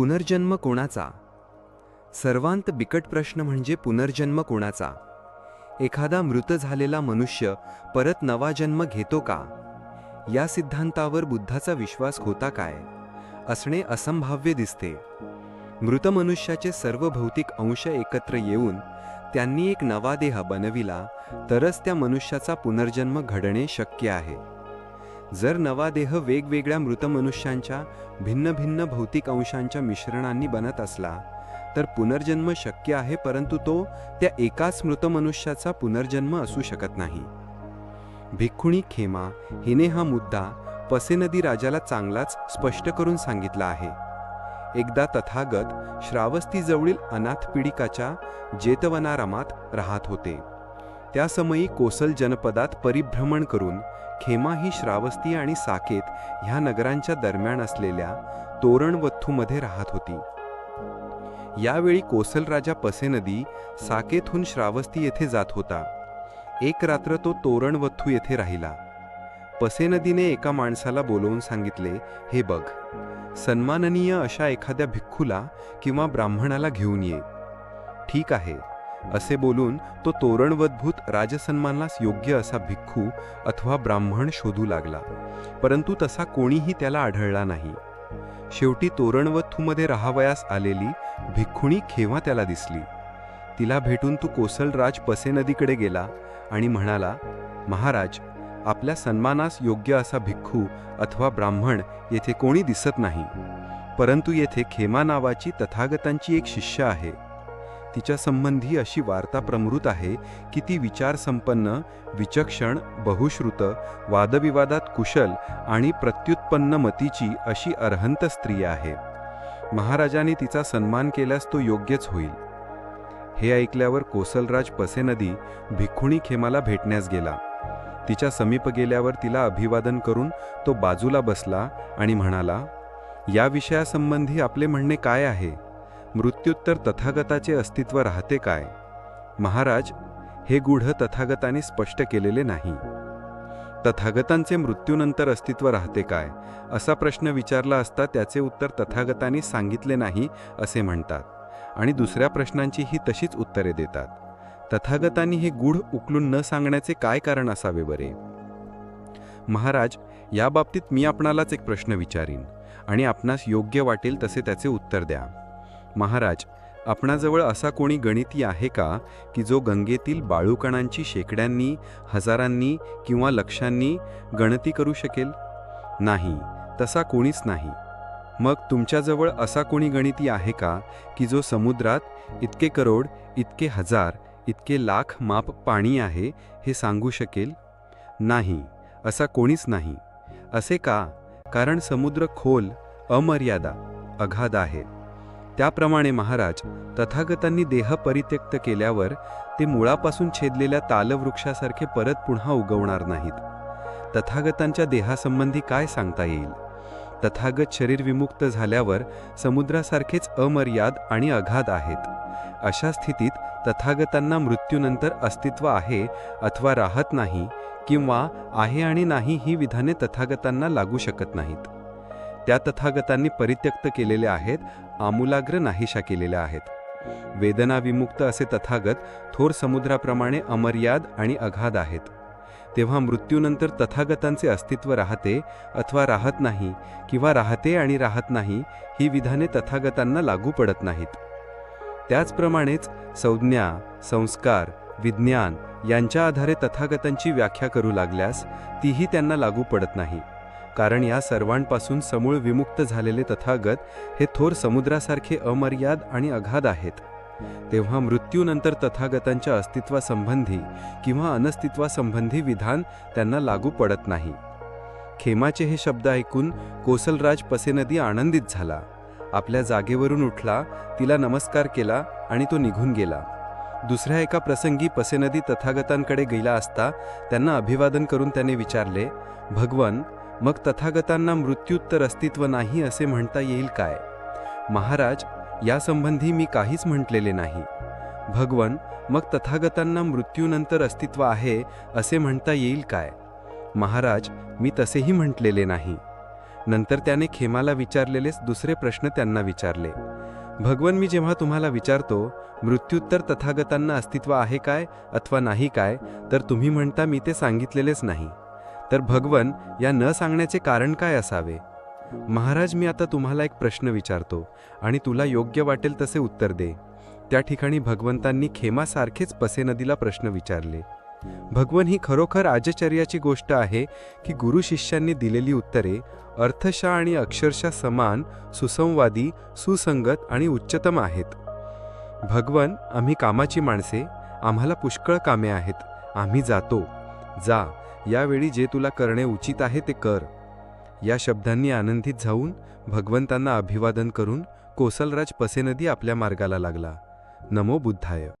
पुनर्जन्म कोणाचा? सर्वांत बिकट प्रश्न म्हणजे पुनर्जन्म कोणाचा? एखादा मृत झालेला मनुष्य परत नवा जन्म घेतो का? या सिद्धांतावर बुद्धाचा विश्वास होता काय? असणे असंभाव्य दिसते. मृत मनुष्याचे सर्व भौतिक अंश एकत्र येऊन त्यांनी एक नवा देह बनविला तरच त्या मनुष्याचा पुनर्जन्म घडणे शक्य आहे. जर नवा देह वेगवेगळ्या मृत मनुष्यांच्या भिन्न भिन्न भौतिक अंशांच्या मिश्रणांनी बनत असला तर पुनर्जन्म शक्य आहे परंतु तो त्या एकाच मृत मनुष्याचा पुनर्जन्म असू शकत नाही. भिक्खुणी खेमा हिने हा मुद्दा पसे नदी राजाला चांगलाच स्पष्ट करून सांगितला आहे. एकदा तथागत श्रावस्तीजवळील अनाथ पीडिकाच्या जेतवनारामात राहत होते. त्या समयी कोसल जनपदात परिभ्रमण करून खेमा ही श्रावस्ती आणि साकेत ह्या नगरांच्या दरम्यान असलेल्या तोरणवथ्थूमध्ये राहत होती. यावेळी कोसल राजा पसे नदी साकेतहून श्रावस्ती येथे जात होता. एक रात्र तो तोरणवथ्थू येथे राहिला. पसे नदीने एका माणसाला बोलवून सांगितले हे बघ सन्माननीय अशा एखाद्या भिक्खूला किंवा ब्राह्मणाला घेऊन ये. ठीक आहे असे बोलून तो तोरणवद्भूत राजसन्मानास योग्य असा भिक्खू अथवा ब्राह्मण शोधू लागला. परंतु तसा कोणीही त्याला आढळला नाही. शेवटी तोरणवथूमध्ये राहावयास आलेली भिक्खुणी खेवा त्याला दिसली. तिला भेटून तू कोसलराज पसे नदीकडे गेला आणि म्हणाला महाराज आपल्या सन्मानास योग्य असा भिक्खू अथवा ब्राह्मण येथे कोणी दिसत नाही. परंतु येथे खेमा नावाची तथागतांची एक शिष्य आहे. तिच्यासंबंधी अशी वार्ता प्रमृत आहे की ती विचारसंपन्न विचक्षण बहुश्रुत वादविवादात कुशल आणि प्रत्युत्पन्न मतीची अशी अर्हंत स्त्री आहे. महाराजांनी तिचा सन्मान केल्यास तो योग्यच होईल. हे ऐकल्यावर कोसलराज पसे नदी भिक्खुणी खेमाला भेटण्यास गेला. तिच्या समीप गेल्यावर तिला अभिवादन करून तो बाजूला बसला आणि म्हणाला या विषयासंबंधी आपले म्हणणे काय आहे? मृत्युत्तर तथागताचे अस्तित्व राहते काय? महाराज हे गूढ तथागताने स्पष्ट केलेले नाही. तथागतांचे मृत्यूनंतर अस्तित्व राहते काय? असा प्रश्न विचारला असता त्याचे उत्तर तथागतांनी सांगितले नाही असे म्हणतात. आणि दुसऱ्या प्रश्नांची ही तशीच उत्तरे देतात. तथागतांनी हे गूढ उकलून न सांगण्याचे काय कारण असावे बरे? महाराज या बाबतीत मी आपणालाच एक प्रश्न विचारीन. आणि आपणास योग्य वाटेल तसे त्याचे उत्तर द्या. महाराज आपणाजवळ असा कोणी गणिती आहे का की जो गंगेतील बाळूकणांची शेकड्यांनी हजारांनी किंवा लक्षांनी गणती करू शकेल? नाही तसा कोणीच नाही. मग तुमच्याजवळ असा कोणी गणिती आहे का की जो समुद्रात इतके करोड इतके हजार इतके लाख माप पाणी आहे हे सांगू शकेल? नाही असा कोणीच नाही. असे का? कारण समुद्र खोल अमर्यादा अगाध आहे. त्याप्रमाणे महाराज तथागतांनी देह परित्यक्त केल्यावर ते मुळापासून छेदलेल्या तालवृक्षासारखे परत पुन्हा उगवणार नाहीत. तथागतांच्या देहासंबंधी काय सांगता येईल? तथागत शरीर विमुक्त झाल्यावर समुद्रासारखेच अमर्याद आणि अगाध आहेत. अशा स्थितीत तथागतांना मृत्यूनंतर अस्तित्व आहे अथवा राहत नाही किंवा आहे आणि नाही ही विधाने तथागतांना लागू शकत नाहीत. त्या तथागतांनी परित्यक्त केलेले आहेत आमूलाग्र नाहीशा केलेल्या आहेत. वेदनाविमुक्त असे तथागत थोर समुद्राप्रमाणे अमर्याद आणि अगाध आहेत. तेव्हा मृत्यूनंतर तथागतांचे अस्तित्व राहते अथवा राहत नाही किंवा राहते आणि राहत नाही ही विधाने तथागतांना लागू पडत नाहीत. त्याचप्रमाणेच संज्ञा संस्कार विज्ञान यांच्या आधारे तथागतांची व्याख्या करू लागल्यास तीही त्यांना लागू पडत नाही. कारण या सर्वांपासून समूळ विमुक्त झालेले तथागत हे थोर समुद्रासारखे अमर्याद आणि अगाध आहेत. तेव्हा मृत्यूनंतर तथागतांच्या अस्तित्वासंबंधी किंवा अनस्तित्वासंबंधी विधान त्यांना लागू पडत नाही. खेमाचे हे शब्द ऐकून कोसलराज पसेनदी आनंदित झाला. आपल्या जागेवरून उठला तिला नमस्कार केला आणि तो निघून गेला. दुसऱ्या एका प्रसंगी पसेनदी तथागतांकडे गेला असता त्यांना अभिवादन करून त्याने विचारले भगवन मग तथागतांना मृत्यूत्तर अस्तित्व नाही असे म्हणता येईल काय? महाराज यासंबंधी मी काहीच म्हटलेले नाही. भगवन मग तथागतांना मृत्यूनंतर अस्तित्व आहे असे म्हणता येईल काय? महाराज मी तसेही म्हटलेले नाही. नंतर त्याने खेमाला विचारलेलेच दुसरे प्रश्न त्यांना विचारले. भगवन मी जेव्हा तुम्हाला विचारतो मृत्युत्तर तथागतांना अस्तित्व आहे काय अथवा नाही काय तर तुम्ही म्हणता मी ते सांगितलेलेच नाही. तर भगवन या न सांगण्याचे कारण काय असावे? महाराज मी आता तुम्हाला एक प्रश्न विचारतो आणि तुला योग्य वाटेल तसे उत्तर दे. त्या ठिकाणी भगवंतांनी खेमासारखेच पसे नदीला प्रश्न विचारले. भगवन ही खरोखर आजचर्याची गोष्ट आहे की गुरु शिष्यांनी दिलेली उत्तरे अर्थशा आणि अक्षरशः समान सुसंवादी सुसंगत आणि उच्चतम आहेत. भगवन आम्ही कामाची माणसे आम्हाला पुष्कळ कामे आहेत आम्ही जातो. जा यावेळी जे तुला करणे उचित आहे ते कर. या शब्दांनी आनंदित जाऊन भगवंतांना अभिवादन करून कोसलराज पसेनदी आपल्या मार्गाला लागला. नमो बुद्धाय.